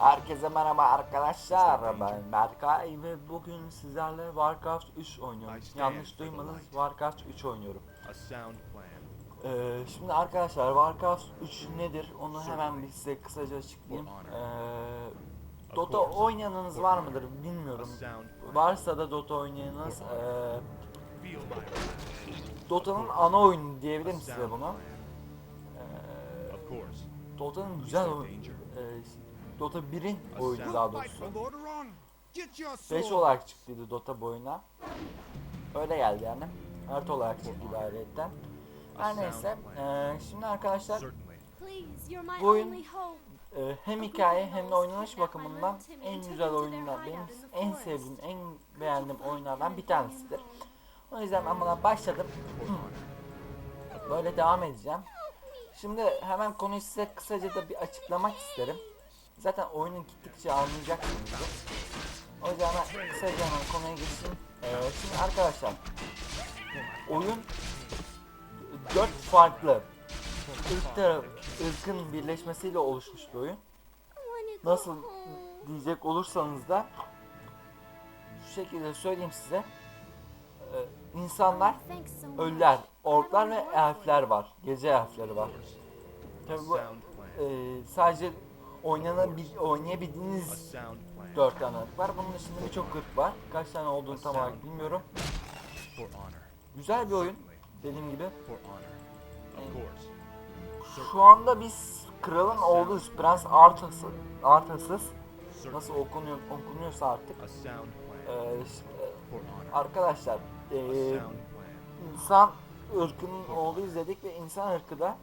Herkese merhaba arkadaşlar. Ben Berkay ve bugün sizlerle Warcraft 3 oynuyorum. Yanlış duymadınız Warcraft 3 oynuyorum. Ee, şimdi arkadaşlar Warcraft 3 nedir onu hemen bir size kısaca açıklayayım. Ee, Dota oynayanınız var mıdır bilmiyorum. Varsa da Dota oynayanınız ee, wrath. Dota'nın ana oyunu diyebilirim size bunu. Ee. Dota'nın güzel oyunu. danger. Dota 1'in A oyunu daha doğrusu. for Lordaeron. Get your 5 sword. olarak çıktıydı Dota boyuna. Öyle geldi yani. Artı olarak çıktıydı ayrıyetten. Her neyse. eee, şimdi arkadaşlar Bu oyun- eee, hem hikaye hem de oynanış bakımından en güzel oyunlar. Benim en sevdiğim, en beğendiğim oyunlardan bir tanesidir. O yüzden ben buna başladım. Böyle devam edeceğim. Şimdi hemen konuyu size kısaca da bir açıklamak isterim. Zaten oyunun gittikçe anlayacaksınız. O yüzden kısaca hemen konuya geçeyim. Ee, şimdi arkadaşlar oyun dört farklı ırk ırkın birleşmesiyle oluşmuş bir oyun. Nasıl diyecek olursanız da şu şekilde söyleyeyim size. Ee, insanlar ölüler, orklar ve elfler var. Gece elfleri var. Tabii bu e, sadece oynanabil, oynayabildiğiniz sound plan. 4 tane ırk var. Bunun dışında birçok ırk var. Kaç tane olduğunu tam olarak bilmiyorum. Güzel bir oyun. Dediğim gibi. Şu anda biz kralın oğluyuz. Prens Arthas'ı. Arthas'ız. Nasıl okunuyor, okunuyorsa artık. Ee, arkadaşlar ee, insan ırkının oğluyuz dedik ve insan ırkı da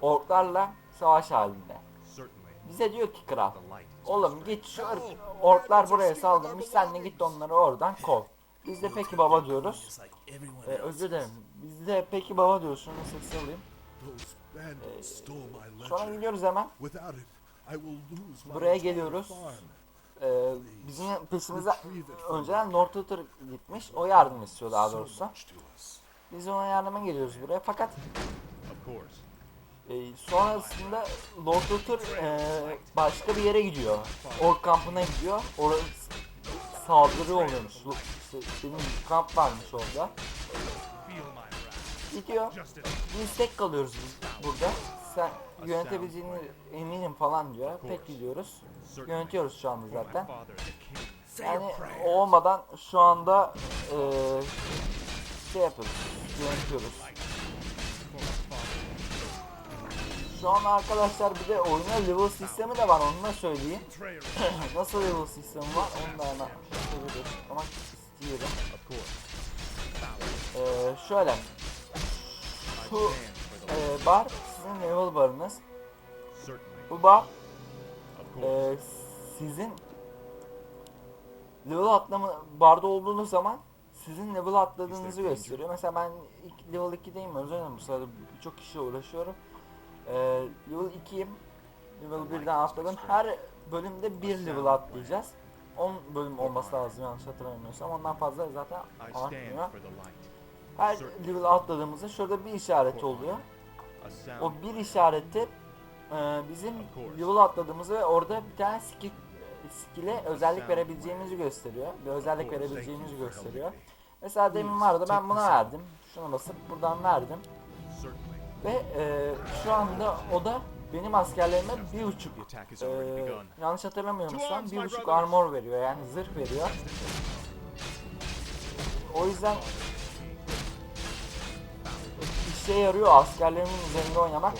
orklarla savaş halinde. Bize diyor ki kral Oğlum git şu orklar buraya saldırmış sen de git onları oradan kov. Biz de peki baba diyoruz. Ee, özür dilerim. Biz de peki baba diyoruz. Şunu sesi alayım. My Sonra gidiyoruz hemen. Buraya geliyoruz. Ee, bizim peşimize önceden Northuter gitmiş. O yardım istiyor daha doğrusu. Biz ona yardıma geliyoruz buraya. Fakat. E, sonrasında Northuter e, başka bir yere gidiyor. Ork kampına gidiyor. Orada saldırı oluyormuş. İşte benim kamp varmış orada. Gidiyor. Biz tek kalıyoruz biz burada. Sen yönetebileceğini eminim falan diyor. Tek gidiyoruz. Yönetiyoruz şu anda zaten. Yani olmadan şu anda eee şey yapıyoruz. Yönetiyoruz. An arkadaşlar bir de oyuna level sistemi de var onu da söyleyeyim. Nasıl level sistemi var onu da hemen istiyorum. Eee şöyle. Şu eee, bar sizin level barınız. Bu bar. Ee, sizin level atlama barda olduğunuz zaman sizin level atladığınızı gösteriyor. Mesela ben level 2'deyim özür dilerim bu sırada birçok kişiyle uğraşıyorum. Ee, level 2'yim. Level 1'den atladım. Her bölümde bir level atlayacağız. 10 bölüm olması lazım yanlış hatırlamıyorsam. Ondan fazla zaten artmıyor. Her level atladığımızda şurada bir işaret oluyor. O bir işareti e, bizim level atladığımızı ve orada bir tane skill skill'e özellik verebileceğimizi gösteriyor. Bir özellik verebileceğimizi gösteriyor. Mesela demin vardı ben buna verdim. Şuna basıp buradan verdim. Ve e, şu anda o da benim askerlerime bir buçuk e, yanlış hatırlamıyorsam bir buçuk armor veriyor yani zırh veriyor. O yüzden işe yarıyor askerlerimin üzerinde oynamak.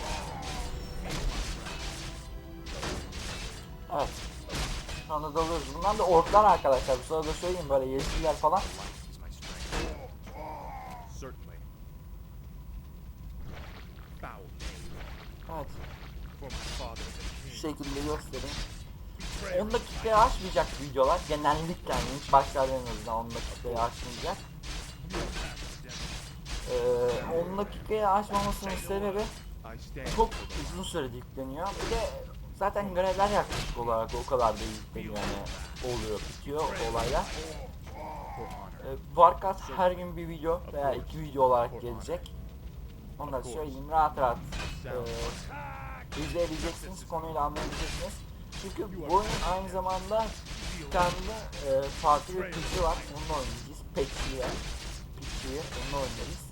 Evet. Şu anda dalıyoruz. Bunlar da orklar arkadaşlar. Bu sırada söyleyeyim böyle yeşiller falan. Şu şekilde göstereyim. 10 dakikaya aşmayacak videolar. Genellikle yani ilk başlarda en azından 10 dakikaya aşmayacak. Ee, 10 dakikaya aşmamasının sebebi çok uzun sürede yükleniyor. Bir de zaten görevler yaklaşık olarak o kadar da yükleniyor yani oluyor bitiyor olaylar. honor. Ee, her gün bir video veya iki video olarak gelecek. Onları söyleyeyim rahat rahat e, izleyebileceksiniz konuyla anlayabileceksiniz. Çünkü bu oyun aynı zamanda de, e, farklı bir PC var. Onunla oynayacağız. Pekli'ye. PC'ye onunla oynarız.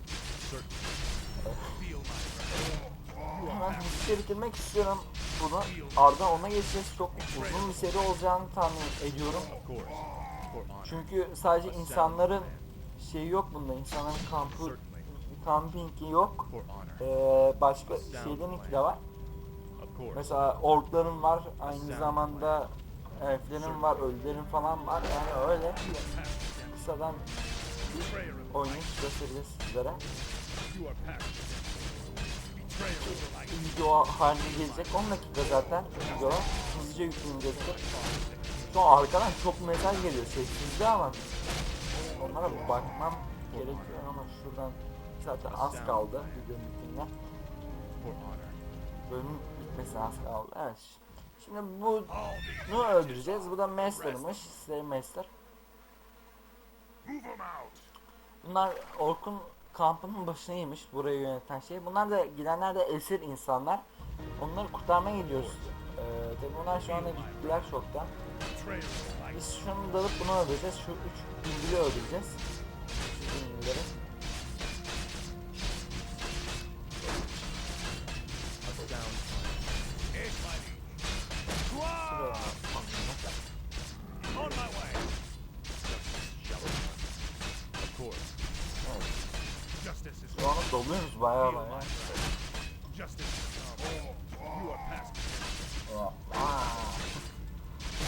My Hemen hızlıca bitirmek istiyorum bunu. Ardından ona geçeceğiz. Çok uzun bir seri olacağını tahmin ediyorum. Çünkü sadece insanların şeyi yok bunda. İnsanların kampı, kampingi yok. Ee, başka şeylerinki de var. Mesela orkların var, aynı zamanda elflerin var, ölülerin falan var. Yani öyle kısadan of oynayıp göstereceğiz sizlere. Video haline gelecek 10 dakika zaten video. Hızlıca yükleyecektir. Şu an arkadan çok mesaj geliyor sessizde ama onlara bakmam gerekiyor ama şuradan zaten az kaldı videonun bitimine. Bölümün bitmesine az kaldı. Evet. Şimdi bunu öldüreceğiz. Bu da Master'mış. Size Master. Bunlar Orkun kampının başındaymış burayı yöneten şey. Bunlar da gidenler de esir insanlar. Onları kurtarmaya gidiyoruz. Ee, bunlar şu anda gittiler çoktan. Biz şunu dalıp bunu öldüreceğiz. Şu üç bilgili öldüreceğiz. Şu bilgileri. Şu anda doluyoruz baya baya. Justice is come. You are past Aa.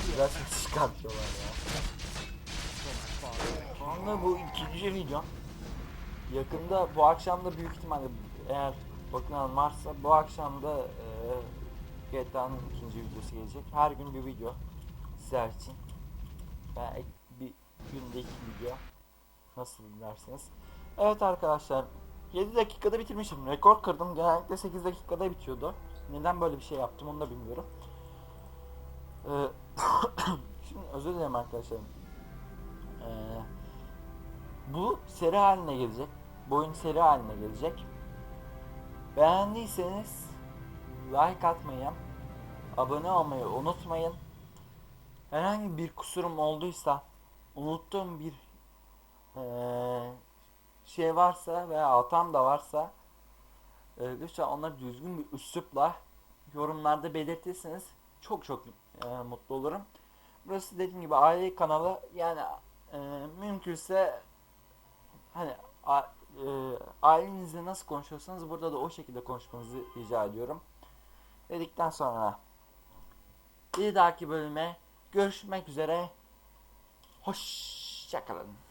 Güzel ses çıkartıyorlar ya. Şu anda bu ikinci video. Yakında bu akşam da büyük ihtimalle eğer bakılan varsa bu akşam da e, GTA'nın ikinci videosu gelecek. Her gün bir video sizler için. Ben bir günde iki video nasıl dersiniz. Evet arkadaşlar 7 dakikada bitirmişim. Rekor kırdım. Genellikle 8 dakikada bitiyordu. Neden böyle bir şey yaptım onu da bilmiyorum. Ee, Şimdi özür dilerim arkadaşlar. Ee, bu seri haline gelecek. Bu oyun seri haline gelecek. Beğendiyseniz like atmayı, abone olmayı unutmayın. Herhangi bir kusurum olduysa, unuttuğum bir eee, şey varsa veya hatam da varsa e, lütfen onları düzgün bir üslupla yorumlarda belirtirseniz çok çok e, mutlu olurum. Burası dediğim gibi aile kanalı yani e, mümkünse hani a, e, ailenizle nasıl konuşuyorsanız burada da o şekilde konuşmanızı rica ediyorum. Dedikten sonra bir dahaki bölüme görüşmek üzere. Hoşçakalın.